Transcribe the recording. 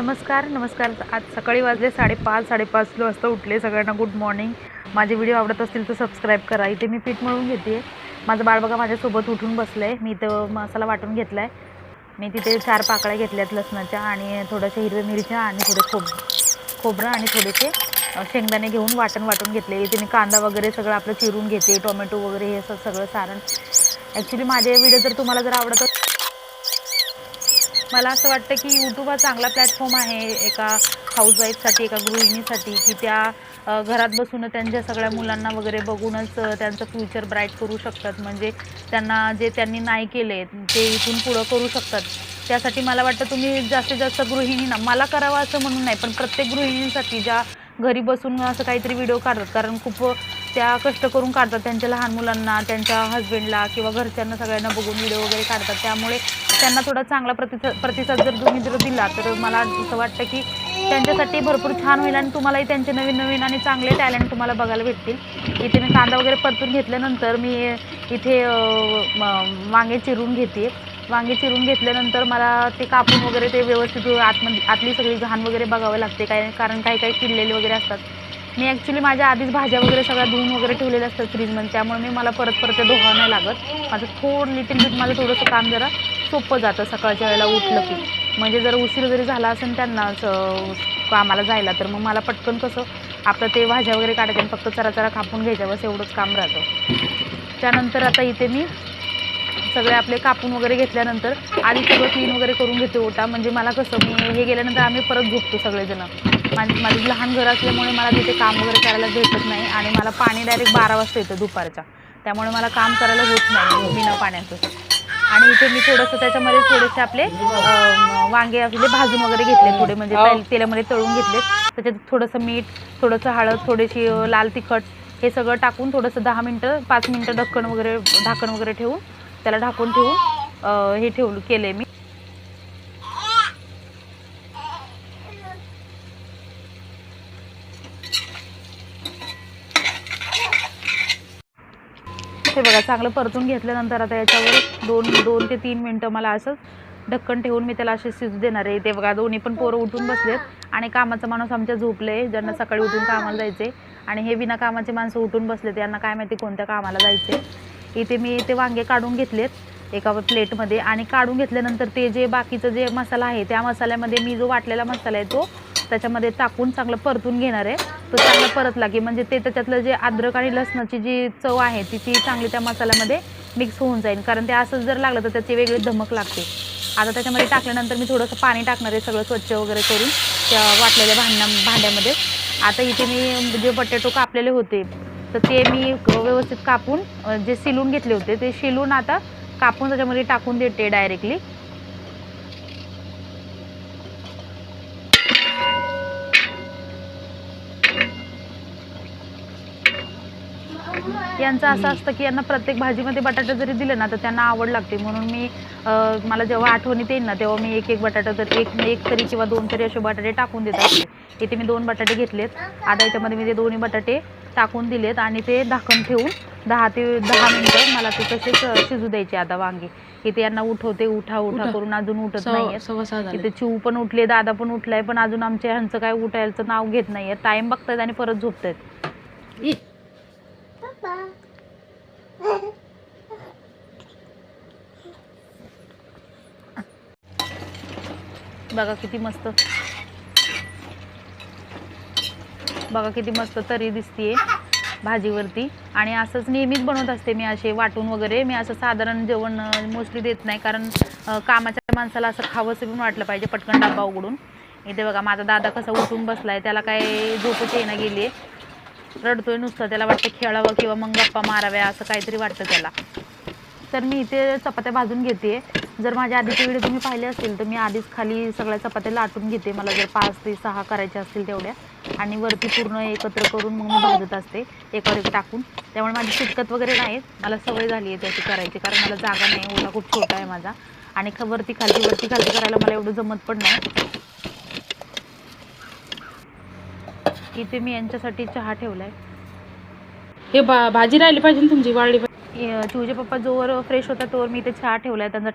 नमस्कार नमस्कार. आज सकाळी वाजले साडेपाच साडेपाच वाजता उठले सगळ्यांना गुड मॉर्निंग माझे व्हिडिओ आवडत असतील तर सबस्क्राईब करा. इथे मी पीठ मळून घेते. माझं बाळ बघा माझ्यासोबत उठून बसलं आहे मी इथं मसाला वाटून घेतला आहे मी तिथे चार पाकळ्या घेतल्यात लसणाच्या आणि थोड्याशा हिरव्या मिरच्या आणि थोडे खोब खोबरं आणि थोडेसे शेंगदाणे घेऊन वाटण वाटून घेतले. इथे मी कांदा वगैरे सगळं आपलं चिरून घेते. टोमॅटो वगैरे हे असं सगळं सारण. ॲक्च्युली माझे व्हिडिओ जर तुम्हाला जर आवडत मला असं वाटतं की यूट्यूब हा चांगला प्लॅटफॉर्म आहे एका हाऊसवाईफसाठी एका गृहिणीसाठी की त्या घरात बसून त्यांच्या सगळ्या मुलांना वगैरे बघूनच त्यांचं फ्युचर ब्राईट करू शकतात. म्हणजे त्यांना जे त्यांनी नाही केले ते इथून पुढं करू शकतात. त्यासाठी मला वाटतं तुम्ही जास्तीत जास्त गृहिणींना मला करावं असं म्हणून नाही पण प्रत्येक गृहिणींसाठी ज्या घरी बसून असं काहीतरी व्हिडिओ काढतात कारण खूप त्या कष्ट करून काढतात त्यांच्या लहान मुलांना त्यांच्या हस्बंडला किंवा घरच्यांना सगळ्यांना बघून व्हिडिओ वगैरे काढतात. त्यामुळे त्यांना थोडा चांगला प्रतिसाद प्रतिसाद जर तुम्ही जर दिला तर मला असं वाटतं की त्यांच्यासाठी भरपूर छान होईल आणि तुम्हालाही त्यांचे नवीन नवीन आणि चांगले टॅलेंट तुम्हाला बघायला भेटतील. इथे मी कांदा वगैरे परतून घेतल्यानंतर मी इथे वांगे चिरून घेते. वांगे चिरून घेतल्यानंतर मला ते कापून वगैरे ते व्यवस्थित आतमध्ये आतली सगळी घाण वगैरे बघावं लागते काय कारण काही काही किडलेले वगैरे असतात. मी ॲक्च्युली माझ्या आधीच भाज्या वगैरे सगळ्या धुवून वगैरे ठेवलेल्या असतात फ्रीजमध्ये त्यामुळे मी मला परत परत ते धुवावं नाही लागत. माझं थोडं लिटिल बिट माझं थोडंसं काम जरा सोपं जातं सकाळच्या वेळेला उठलं की. म्हणजे जर उशीर जरी झाला असेल त्यांना कामाला जायला तर मग मला पटकन कसं आपलं ते भाज्या वगैरे काढायच्या आणि फक्त चरा चरा कापून घ्यायच्या बस एवढंच काम राहतं. त्यानंतर आता इथे मी सगळे आपले कापून वगैरे घेतल्यानंतर आधी सगळं क्लीन वगैरे करून घेते ओटा. म्हणजे मला कसं मी हे गेल्यानंतर आम्ही परत झोपतो सगळेजणं. माझी माझं लहान घर असल्यामुळे मला तिथे काम वगैरे करायला भेटत नाही आणि मला पाणी डायरेक्ट बारा वाजता येतं दुपारच्या. त्यामुळे मला काम करायला होत नाही बिना पाण्याचं. आणि इथे मी थोडंसं त्याच्यामध्ये थोडेसे आपले वांगे आपले भाजून वगैरे घेतले थोडे म्हणजे तेल- तेलामध्ये तळून घेतले. त्याच्यात थोडंसं मीठ थोडंसं हळद थोडीशी लाल तिखट हे सगळं टाकून थोडंसं दहा मिनटं पाच मिनटं ढक्कन वगैरे ढाकण वगैरे ठेवून त्याला ढाकून ठेवून हे ठेवलं केलं मी. हे बघा चांगलं परतून घेतल्यानंतर आता याच्यावर दोन दोन ते तीन मिनटं मला असंच ढक्कन ठेवून मी त्याला असे शिजू देणार आहे. ते बघा दोन्ही पण पोरं उठून बसलेत आणि कामाचा माणूस आमच्या झोपले ज्यांना सकाळी उठून कामाला जायचे आणि हे विना कामाचे माणसं उठून बसलेत यांना काय माहिती कोणत्या कामाला जायचे इथे मी ते वांगे काढून घेतलेत एका प्लेटमध्ये आणि काढून घेतल्यानंतर ते जे बाकीचं जे मसाला आहे त्या मसाल्यामध्ये मी जो वाटलेला मसाला आहे तो त्याच्यामध्ये टाकून चांगलं परतून घेणार आहे. तो चांगला परतला की म्हणजे ते त्याच्यातलं जे अद्रक आणि लसणाची जी चव आहे ती ती चांगली त्या मसाल्यामध्ये मिक्स होऊन जाईल. कारण ते असंच जर लागलं तर त्याची वेगळी धमक लागते. आता त्याच्यामध्ये टाकल्यानंतर मी थोडंसं पाणी टाकणार आहे सगळं स्वच्छ वगैरे करून त्या वाटलेल्या भांड्या भांड्यामध्ये. आता इथे मी जे बटाटो कापलेले होते तर ते मी व्यवस्थित कापून जे शिलून घेतले होते ते शिलून आता कापून त्याच्यामध्ये टाकून देते डायरेक्टली यांचं असं असतं की यांना प्रत्येक भाजीमध्ये बटाटा जरी दिलं ना तर त्यांना आवड लागते. म्हणून मी मला जेव्हा आठवणीत येईल ना तेव्हा मी एक एक बटाटा तर एक एक तरी किंवा दोन तरी असे बटाटे टाकून देत असते. इथे मी दोन बटाटे घेतलेत. आता याच्यामध्ये मी ते दोन्ही बटाटे टाकून दिलेत आणि ते झाकण ठेवून दहा ते दहा मिनटं मला ते तसेच शिजू द्यायचे आता वांगे. इथे यांना उठवते उठा उठा. करून अजून उठत झाले इथे चिऊ पण उठले दादा पण उठलाय पण अजून आमच्या ह्यांचं काय उठायचं नाव घेत नाहीये टाइम बघतायत आणि परत झोपतायत. बघा किती मस्त. बघा किती मस्त तरी दिसतीये भाजीवरती. आणि असंच नेहमीच बनवत असते मी असे वाटून वगैरे. मी असं साधारण जेवण मोस्टली देत नाही. कारण कामाच्या माणसाला असं खावंसं पण वाटलं पाहिजे पटकन डब्बा उघडून. इथे बघा माझा दादा कसा उठून बसलाय. त्याला काय झोपच येणं गेली रडतोय नुसतं. त्याला वाटतं खेळावं किंवा मग गप्पा माराव्या असं काहीतरी वाटतं त्याला. तर मी इथे चपात्या भाजून घेते. जर माझ्या आधीचे व्हिडिओ तुम्ही पाहिले असतील तर मी आधीच खाली सगळ्या चपात्या लाटून घेते. मला जर पाच ते सहा करायच्या असतील तेवढ्या. आणि वरती पूर्ण एकत्र करून मग मी भाजत असते. एकावर एक टाकून. त्यामुळे माझी शिटकत वगैरे नाही. मला सवय झाली आहे त्याची करायची कारण मला जागा नाही. ओला खूप छोटा आहे माझा. आणि वरती खालती वरती खालती करायला मला एवढं जमत पण नाही. इथे मी यांच्यासाठी चहा ठेवलाय. हे बा भाजी राहिली पाहिजे ना तुमची वाळली पाहिजे. चिवचे पप्पा जोवर फ्रेश होता तोवर मी इथे चहा ठेवलाय त्यांचा